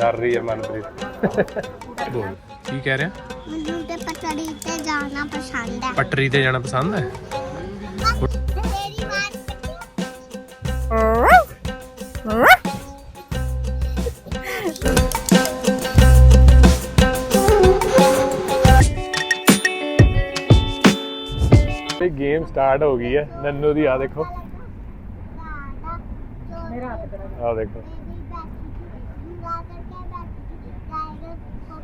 ਡਰ ਰਹੀ ਹੈ ਮਨਪ੍ਰੀਤ। ਬੋਲ ਕੀ ਕਹਿ ਰਿਹਾ? ਮੈਨੂੰ ਤੇ ਪਟੜੀ ਤੇ ਜਾਣਾ ਪਸੰਦ ਹੈ। ਪਟਰੀ ਤੇ ਜਾਣਾ ਪਸੰਦ ਹੈ? ਇਹ ਗੇਮ ਸਟਾਰਟ ਹੋ ਗਈ ਹੈ। ਨੰਨੂ ਦੀ ਆ ਦੇਖੋ। ਮੇਰਾ ਆ ਦੇਖੋ।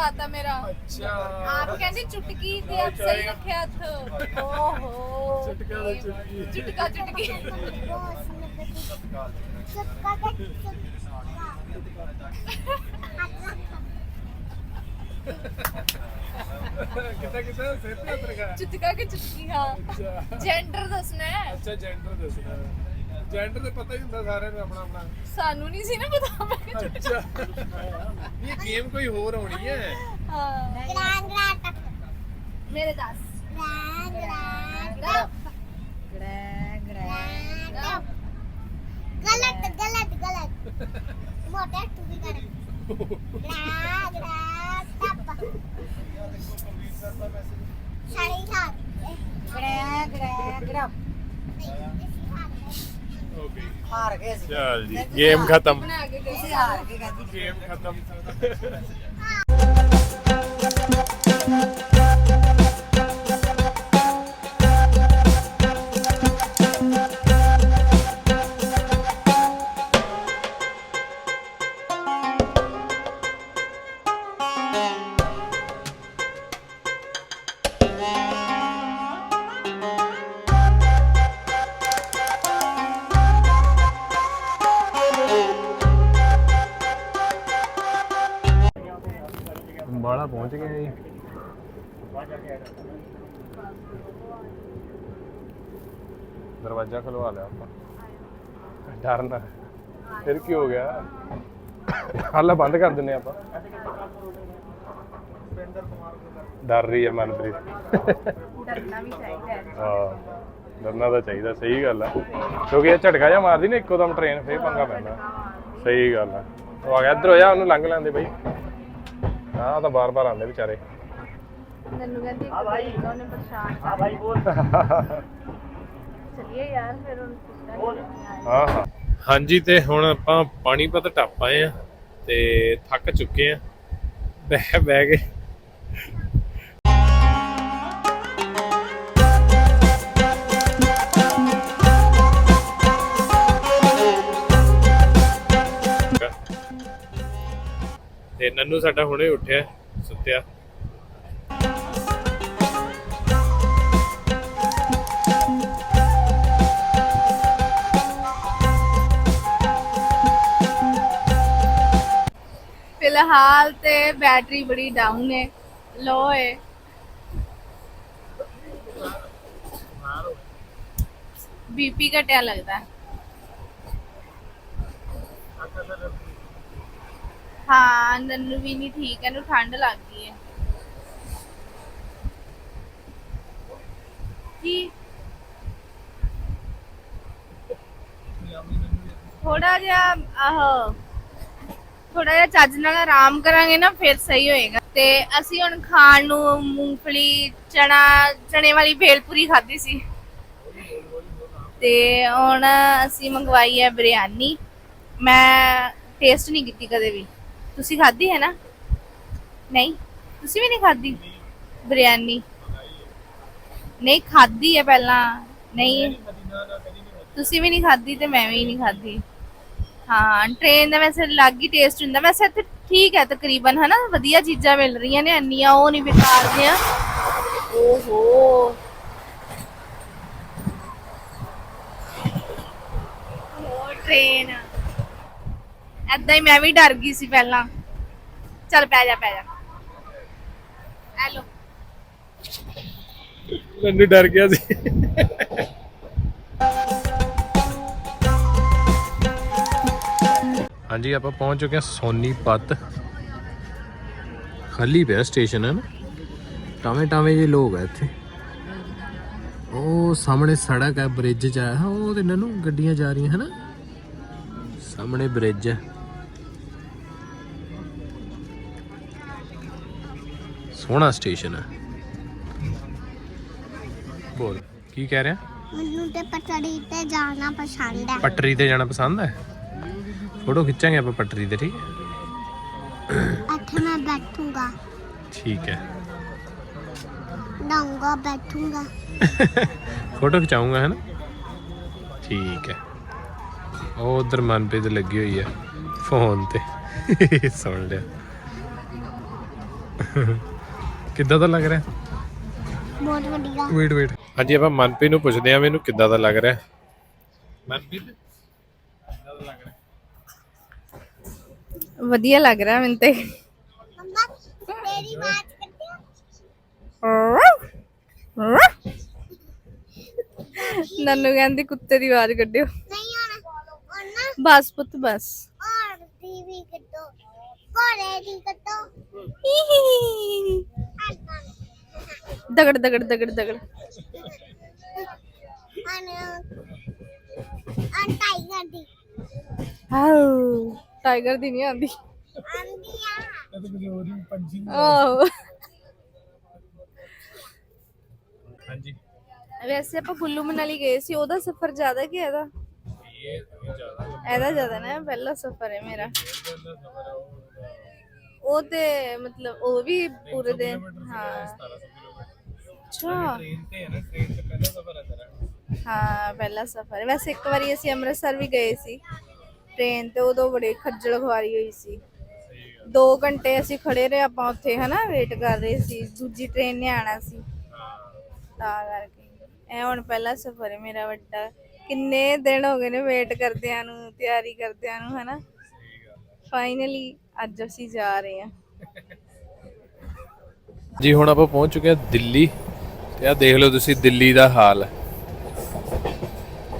ਖੜਾ ਕਰਾਤਾ ਮੇਰਾ ਅੱਛਾ ਆਪ ਕਹਿੰਦੀ ਚੁਟਕੀ ਤੇ ਆਪ ਸਹੀ ਰੱਖਿਆ ਹੱਥ ਓਹੋ ਚੁਟਕਾ ਦਾ ਚੁਟਕੀ ਚੁਟਕਾ ਚੁਟਕੀ ਕਿੱਦਾਂ ਕਿੱਦਾਂ ਸਿਰ ਤੇ ਹੱਥ ਰਖਾ ਚੁਟਕਾ ਕਿ ਚੁਟਕੀ ਹਾਂ ਜੈਂਡਰ ਦੱਸਣਾ ਹੈ ਅੱਛਾ ਜੈਂਡਰ ਦੱਸਣਾ ਜੈਂਡਰ ਤੇ ਪਤਾ ਹੀ ਹੁੰਦਾ ਸਾਰਿਆਂ ਨੂੰ ਆਪਣਾ ਆਪਣਾ। ਸਾਨੂੰ ਨਹੀਂ ਸੀ ਨਾ ਪਤਾ ਅੱਛਾ। ਇਹ ਗੇਮ ਕੋਈ ਹੋਰ ਹੋਣੀ ਹੈ। ਹਾਂ। ਗ੍ਰੈਂਡ ਗ੍ਰੈਂਡ ਮੇਰੇ 10 ਗ੍ਰੈਂਡ ਗ੍ਰੈਂਡ ਗ੍ਰੈਂਡ ਗ੍ਰੈਂਡ ਗਲਤ ਗਲਤ ਗਲਤ ਮੋਟਾ ਟੂ ਵੀ ਕਰ ਗ੍ਰੈਂਡ ਗ੍ਰੈਂਡ ਟੱਪ ਸਾਰੇ ਖਾ ਗ੍ਰੈਂਡ ਗ੍ਰੈਂਡ ਗ੍ਰੈਂਡ ਹਾਰ ਗਏ ਸੀ। ਚਲ ਜੀ ਗੇਮ ਖਤਮ। ਗੇਮ ਖਤਮ। ਪਹੁੰਚ ਗਏ ਜੀ। ਦਰਵਾਜ਼ਾ ਖਲਵਾ ਲਿਆ ਆਪਾਂ। ਡਰਨਾ ਫਿਰ ਕੀ ਹੋ ਗਿਆ? ਹਾਲਾ ਬੰਦ ਕਰ ਦਿੰਨੇ ਆਪਾਂ। ਡਰ ਰਹੀ ਹੈ ਮਨਪ੍ਰੀਤ। ਡਰਨਾ ਵੀ ਚਾਹੀਦਾ ਹੈ। ਡਰਨਾ ਤਾਂ ਚਾਹੀਦਾ ਸਹੀ ਗੱਲ ਆ। ਕਿਉਂਕਿ ਇਹ ਝਟਕਾ ਜਿਹਾ ਮਾਰਦੀ ਨਾ ਇੱਕੋ ਦਮ ਟ੍ਰੇਨ ਫੇਰ ਪੰਗਾ ਪੈਂਦਾ। ਸਹੀ ਗੱਲ ਆ। ਉਹ ਆ ਗਿਆ ਇੱਧਰ ਹੋ ਜਾ ਉਹਨੂੰ ਲੰਘ ਲੈਂਦੇ ਬਈ। ਹਾਂ ਉਹ ਤਾਂ ਬਾਰ-ਬਾਰ ਆਉਂਦੇ ਵਿਚਾਰੇ। ਨੰਨੂ ਕਹਿੰਦੀ ਇੱਕ ਭਾਈ। ਉਹਨੇ ਪਰੇਸ਼ਾਨ ਹਾਂ ਭਾਈ ਬੋਲ। ਚਲਿਏ ਯਾਰ ਫਿਰ ਹੁਣ ਪੁੱਛਣਾ ਹਾਂ ਹਾਂ। ਹਾਂਜੀ ਤੇ ਹੁਣ ਆਪਾਂ ਪਾਣੀਪਤ ਟੱਪ ਆਏ ਆ ਤੇ ਥੱਕ ਚੁੱਕੇ ਆ। ਬਹਿ ਬਹਿ ਕੇ ਨੰਨੂ ਸਾਡਾ ਹੁਣੇ ਉੱਠਿਆ, ਸੁੱਤਿਆ। ਫਿਲਹਾਲ ਤੇ ਬੈਟਰੀ ਬੜੀ ਡਾਊਨ ਹੈ ਲੋ ਹੈ ਬੀਪੀ ਘਟਿਆ ਲੱਗਦਾ। ਹਾਂ, ਨੰਨੂ ਵੀ ਨਹੀਂ ਠੀਕ ਹੈ ਇਹਨੂੰ ਠੰਡ ਲੱਗ ਗਈ ਹੈ। ਕੀ? ਥੋੜਾ ਜਿਹਾ, ਆਹੋ। ਥੋੜਾ ਜਿਹਾ ਚੱਜ ਨਾਲ ਆਰਾਮ ਕਰਾਂਗੇ ਨਾ, ਫਿਰ ਸਹੀ ਹੋਏਗਾ। ਤੇ ਅਸੀਂ ਹੁਣ ਖਾਣ ਨੂੰ ਮੂੰਗਫਲੀ ਚਣਾ ਚਣੇ ਵਾਲੀ ਭੇਲਪੂਰੀ ਖਾਧੀ ਸੀ। ਤੇ ਹੁਣ ਅਸੀਂ ਮੰਗਵਾਈ ਹੈ ਬਿਰਿਆਨੀ ਮੈਂ ਟੇਸਟ ਨਹੀਂ ਕੀਤੀ ਕਦੇ ਵੀ। ਤੁਸੀਂ ਖਾਧੀ ਹੈ ਨਾ? ਨਹੀਂ? ਤੁਸੀਂ ਵੀ ਨਹੀਂ ਖਾਧੀ? ਬਿਰਿਆਨੀ ਨਹੀਂ, ਖਾਧੀ ਹੈ ਪਹਿਲਾਂ। ਨਹੀਂ। ਤੁਸੀਂ ਵੀ ਨਹੀਂ ਖਾਧੀ ਤੇ ਮੈਂ ਵੀ ਨਹੀਂ ਖਾਧੀ। ਹਾਂ ਟ੍ਰੇਨ ਦਾ ਵੈਸੇ ਅਲੱਗ ਹੀ ਟੇਸਟ ਹੁੰਦਾ। ਵੈਸੇ ਇੱਥੇ ਠੀਕ ਹੈ ਤਕਰੀਬਨ, ਹਨਾ? ਵਧੀਆ ਚੀਜ਼ਾਂ ਮਿਲ ਰਹੀਆਂ ਨੇ, ਇੰਨੀਆਂ ਉਹ ਨਹੀਂ, ਬੇਕਾਰ ਦੀਆਂ ਓਹੋ ਉਹ ਟ੍ਰੇਨ ਐਦਾਂ ਹੀ ਮੈਂ ਵੀ ਡਰ ਗਈ ਸੀ ਪਹਿਲਾਂ। ਚੱਲ ਪੈ ਜਾ ਪੈ ਜਾ। ਹੈਲੋ ਮੈਨੂੰ ਡਰ ਗਿਆ ਸੀ। ਹਾਂਜੀ ਆਪਾਂ ਪਹੁੰਚ ਚੁੱਕੇ ਹਾਂ ਸੋਨੀਪਤ ਖਾਲੀ ਪਿਆ ਸਟੇਸ਼ਨ ਹੈ ਨਾ? ਟਾਵੇਂ ਟਾਵੇਂ ਜੇ ਲੋਕ ਆ ਇੱਥੇ। ਉਹ ਸਾਹਮਣੇ ਸੜਕ ਹੈ ਬ੍ਰਿਜ ਚ ਆ। ਉਹ ਤੇ ਇਹਨਾਂ ਨੂੰ ਗੱਡੀਆਂ ਜਾ ਰਹੀਆਂ ਹਨਾ ਸਾਹਮਣੇ ਬ੍ਰਿਜ ਹੈ ਸੋਹਣਾ ਸਟੇਸ਼ਨ ਹੈ। ਬੋਲ ਕੀ ਕਹਿ ਰਿਹਾ? ਮੈਨੂੰ ਤੇ ਪਟੜੀ ਤੇ ਜਾਣਾ ਪਸੰਦ ਹੈ। ਪਟਰੀ ਤੇ ਜਾਣਾ ਪਸੰਦ ਹੈ? ਫੋਟੋ ਖਿੱਚਾਂਗੇ ਆਪਾਂ ਪਟਰੀ ਤੇ ਠੀਕ ਹੈ? ਇੱਥੇ ਮੈਂ ਬੈਠੂੰਗਾ। ਠੀਕ ਹੈ। ਡਾਂਗਾ ਬੈਠੂੰਗਾ। ਫੋਟੋ ਖਿਚਾਉਂਗਾ ਹੈ ਨਾ? ਠੀਕ ਹੈ। ਉਹ ਉਧਰ ਮਨਪ੍ਰੀਤ ਲੱਗੀ ਹੋਈ ਹੈ ਫੋਨ ਤੇ। ਸੁਣ ਲਿਆ। ਕਿੱਦਾਂ ਦਾ ਲੱਗ ਰਿਹਾ? ਬਹੁਤ ਵਧੀਆ। ਵੇਟ ਵੇਟ ਹਾਂਜੀ ਆਪਾਂ ਮਨਪ੍ਰੀਤ ਨੂੰ ਪੁੱਛਦੇ ਆਂ ਮੈਨੂੰ ਕਿੱਦਾਂ ਦਾ ਲੱਗ ਰਿਹਾ? ਮਨਪ੍ਰੀਤ? ਕਿੱਦਾਂ ਦਾ ਲੱਗ ਰਿਹਾ? ਵਧੀਆ ਲੱਗ ਰਿਹਾ ਮੈਨੂੰ ਤੇ। ਮੰਮਾ ਤੇਰੀ ਬਾਤ ਕਰਦੀ ਨੰਨੂ ਕਹਿੰਦੀ ਕੁੱਤੇ ਦੀ ਆਵਾਜ਼ ਕੱਢਿਓ। ਨਹੀਂ ਆਣਾ ਬਸ ਪੁੱਤ ਬਸ। ਔਰ ਟੀਵੀ ਕੱਟੋ ਕੋਰੇ ਦੀ ਕੱਟੋ ਦਗੜ ਦਗੜ ਦਗੜ ਦਗੜ। ਅਨ ਅਨ ਟਾਈਗਰ ਦੀ। ਹਾਉ ਟਾਈਗਰ ਦੀ ਨਹੀਂ ਆਂਦੀ ਆਂਦੀ ਆ। ਆਹੋ। ਹਾਂਜੀ। ਵੈਸੇ ਆਪਾਂ ਕੁੱਲੂ ਮਨਾਲੀ ਗਏ ਸੀ ਉਹਦਾ ਸਫ਼ਰ ਜ਼ਿਆਦਾ ਕਿ ਇਹਦਾ? ਇਹਦਾ ਜ਼ਿਆਦਾ ਨਾ, ਪਹਿਲਾ ਸਫ਼ਰ ਹੈ ਮੇਰਾ। ਉਹ ਤੇ ਮਤਲਬ ਉਹ ਵੀ ਪੂਰੇ ਦਿਨ, ਹਾਂ। ਅੱਛਾ। ਟ੍ਰੇਨ ਤੇ ਹੈ ਨਾ ਟ੍ਰੇਨ ਤੇ ਪਹਿਲਾ ਸਫ਼ਰ ਹੈ। ਤੇਰਾ ਹਾਂ ਪਹਿਲਾ ਸਫ਼ਰ ਵੈਸੇ ਇੱਕ ਵਾਰੀ ਅਸੀਂ ਅੰਮ੍ਰਿਤਸਰ ਵੀ ਗਏ ਸੀ। ਟ੍ਰੇਨ ਤੇ ਉਦੋਂ ਬੜੇ ਖੱਜਲ ਖਵਾਰੀ ਹੋਈ ਸੀ। 2 ਘੰਟੇ ਅਸੀਂ ਖੜੇ ਰਹੇ, ਆਪਾਂ ਉੱਥੇ ਹਨਾ ਵੇਟ ਕਰ ਰਹੇ ਸੀ। ਦੂਜੀ ਟ੍ਰੇਨ ਨੇ ਆਣਾ ਸੀ। ਤਾਂ ਕਰਕੇ। ਇਹ ਹੁਣ ਪਹਿਲਾ ਸਫ਼ਰ ਹੈ ਮੇਰਾ ਵੱਡਾ। ਕਿੰਨੇ ਦਿਨ ਹੋ ਗਏ ਨੇ ਵੇਟ ਕਰਦਿਆਂ ਨੂੰ, ਤਿਆਰੀ ਕਰਦਿਆਂ ਨੂੰ, ਹਨਾ? ਫਾਈਨਲੀ ਅੱਜ ਅਸੀਂ ਜਾ ਰਹੇ ਹਾਂ। ਜੀ, ਹੁਣ ਆਪਾਂ ਪਹੁੰਚ ਚੁੱਕੇ ਹਾਂ ਦਿੱਲੀ ਤੇ ਆ ਦੇਖ ਲਓ ਤੁਸੀਂ ਦਿੱਲੀ ਦਾ ਹਾਲ।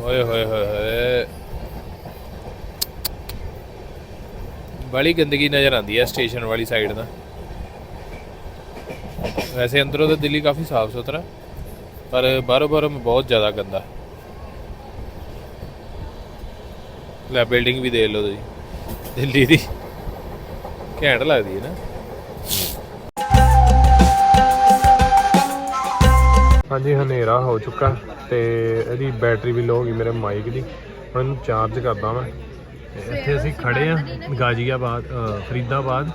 ਓਏ, ਹੋਏ ਹੋਏ ਹੋਏ। ਬੜੀ ਗੰਦਗੀ ਨਜ਼ਰ ਆਉਂਦੀ ਹੈ ਸਟੇਸ਼ਨ ਵਾਲੀ ਸਾਈਡ ਦਾ ਵੈਸੇ ਅੰਦਰੋਂ ਤਾਂ ਦਿੱਲੀ ਕਾਫੀ ਸਾਫ਼ ਸੁਥਰਾ ਪਰ ਬਾਹਰੋਂ ਬਾਹਰੋਂ ਬਹੁਤ ਜ਼ਿਆਦਾ ਗੰਦਾ। ਲੈ ਬਿਲਡਿੰਗ ਵੀ ਦੇਖ ਲਓ ਤੁਸੀਂ। ਦਿੱਲੀ ਦੀ। ਘੈਂਟ ਲੱਗਦੀ ਹੈ ਨਾ। ਹਾਂਜੀ, ਹਨੇਰਾ ਹੋ ਚੁੱਕਾ ਤੇ ਇਹਦੀ ਬੈਟਰੀ ਵੀ ਲੋ ਹੋ ਗਈ ਮੇਰੇ ਮਾਈਕ ਦੀ। ਹੁਣ ਇਹਨੂੰ ਚਾਰਜ ਕਰਦਾ ਮੈਂ ਇੱਥੇ ਅਸੀਂ ਖੜੇ ਆ ਗਾਜ਼ੀਆਬਾਦ ਫਰੀਦਾਬਾਦ,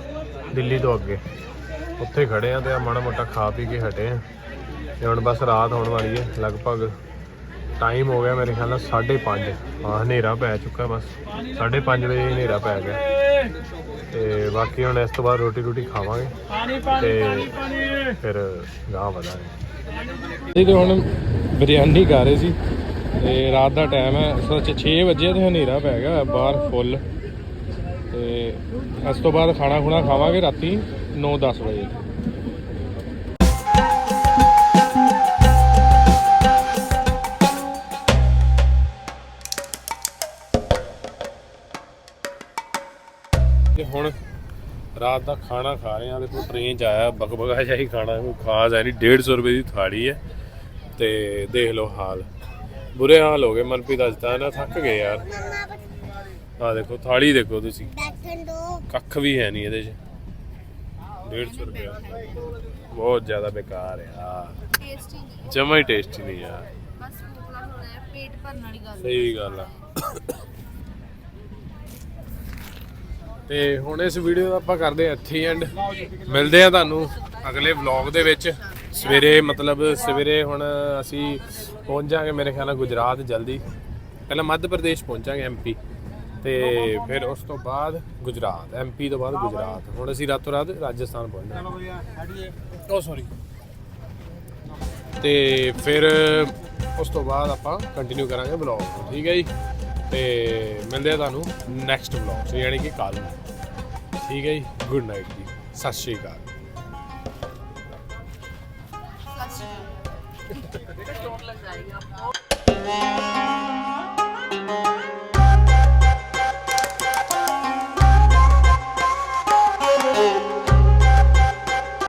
ਦਿੱਲੀ ਤੋਂ ਅੱਗੇ। ਉੱਥੇ ਖੜੇ ਆ ਤੇ ਆ ਮਾੜਾ ਮੋਟਾ ਖਾ ਪੀ ਕੇ ਹਟੇ ਆ ਤੇ ਹੁਣ ਬਸ ਰਾਤ ਹੋਣ ਵਾਲੀ ਹੈ, ਲਗਭਗ ਟਾਈਮ ਹੋ ਗਿਆ ਮੇਰੇ ਖਿਆਲ ਨਾਲ 5:30 ਹਾਂ ਹਨੇਰਾ ਪੈ ਚੁੱਕਾ ਬਸ। 5:30 ਵਜੇ ਹਨੇਰਾ ਪੈ ਗਿਆ। ਤੇ ਬਾਕੀ ਹੁਣ ਇਸ ਤੋਂ ਬਾਅਦ ਰੋਟੀ ਰੋਟੀ ਖਾਵਾਂਗੇ। ਤੇ ਫਿਰ ਗਾਂ ਵਧਾਂਗੇ। ਇਹ ਤੇ ਹੁਣ ਬਿਰਿਆਨੀ ਖਾ ਰਹੇ ਸੀ। ਤੇ ਰਾਤ ਦਾ ਟਾਈਮ ਹੈ। ਸੱਚ 6 ਵਜੇ ਤੇ ਹਨੇਰਾ ਪੈ ਗਿਆ ਬਾਹਰ ਫੁੱਲ ਤੇ ਇਸ ਤੋਂ ਬਾਅਦ ਖਾਣਾ ਖੁਣਾ ਖਾਵਾਂਗੇ ਰਾਤੀ 9-10 ਵਜੇ। ਰਾਤ ਦਾ ਖਾਣਾ ਖਾ ਰਹੇ ਆ ਦੇਖੋ ਟ੍ਰੇਨ ਚ ਆਇਆ ਬਕਬਗਾ ਜਿਹਾ ਹੀ ਖਾਣਾ ਕੋਈ ਖਾਸ ਹੈ ਨਹੀਂ 150 ਰੁਪਏ ਦੀ ਥਾਲੀ ਹੈ ਤੇ ਦੇਖ ਲਓ ਹਾਲ। ਬੁਰੇ ਹਾਲ ਹੋ ਗਏ ਮਨਪ੍ਰੀਤ ਅੱਜ ਤਾਂ ਨਾ ਥੱਕ ਗਏ ਯਾਰ। ਆ ਦੇਖੋ ਥਾਲੀ ਦੇਖੋ ਤੁਸੀਂ। ਕੱਖ ਵੀ ਹੈ ਨਹੀਂ ਇਹਦੇ 'ਚ। 150 ਰੁਪਏ। ਬਹੁਤ ਜ਼ਿਆਦਾ ਬੇਕਾਰ ਹੈ ਆ ਟੇਸਟੀ ਨਹੀਂ ਜਮਾ ਹੀ ਟੇਸਟੀ ਨਹੀਂ ਯਾਰ। ਬਸ ਭੁੱਖ ਲੱਗ ਰਿਹਾ ਪੇਟ ਭਰਨ ਵਾਲੀ ਗੱਲ ਸਹੀ ਗੱਲ ਆ। ਤੇ ਹੁਣ ਇਸ ਵੀਡੀਓ ਦਾ ਆਪਾਂ ਕਰਦੇ ਹਾਂ ਇੱਥੇ ਐਂਡ ਮਿਲਦੇ ਆ ਤੁਹਾਨੂੰ ਅਗਲੇ ਵਲੌਗ ਦੇ ਵਿੱਚ। ਸਵੇਰੇ ਮਤਲਬ ਸਵੇਰੇ ਹੁਣ ਅਸੀਂ ਪਹੁੰਚ ਜਾਾਂਗੇ ਮੇਰੇ ਖਿਆਲ ਨਾਲ ਗੁਜਰਾਤ ਜਲਦੀ। ਪਹਿਲਾਂ ਮੱਧ ਪ੍ਰਦੇਸ਼ ਪਹੁੰਚਾਂਗੇ ਐਮਪੀ ਤੇ ਫਿਰ ਉਸ ਤੋਂ ਬਾਅਦ ਗੁਜਰਾਤ ਐਮਪੀ ਤੋਂ ਬਾਅਦ ਗੁਜਰਾਤ। ਹੁਣ ਅਸੀਂ ਰਾਤੋਂ ਰਾਤ ਰਾਜਸਥਾਨ ਪਹੁੰਚਾਂਗੇ ਓ ਸੌਰੀ ਤੇ ਫਿਰ ਉਸ ਤੋਂ ਬਾਅਦ ਆਪਾਂ ਕੰਟੀਨਿਊ ਕਰਾਂਗੇ ਵਲੌਗ ਠੀਕ ਹੈ ਜੀ? ਤੇ ਮਿਲਦੇ ਆ ਤੁਹਾਨੂੰ ਨੈਕਸਟ ਵਲੌਗ 'ਚ ਯਾਨੀ ਕਿ ਕੱਲ ਠੀਕ ਹੈ ਜੀ? ਗੁੱਡ ਨਾਈਟ ਜੀ। ਸਤਿ ਸ਼੍ਰੀ ਅਕਾਲ। ਚੋਟ ਲੱਗ ਜਾਏਗੀ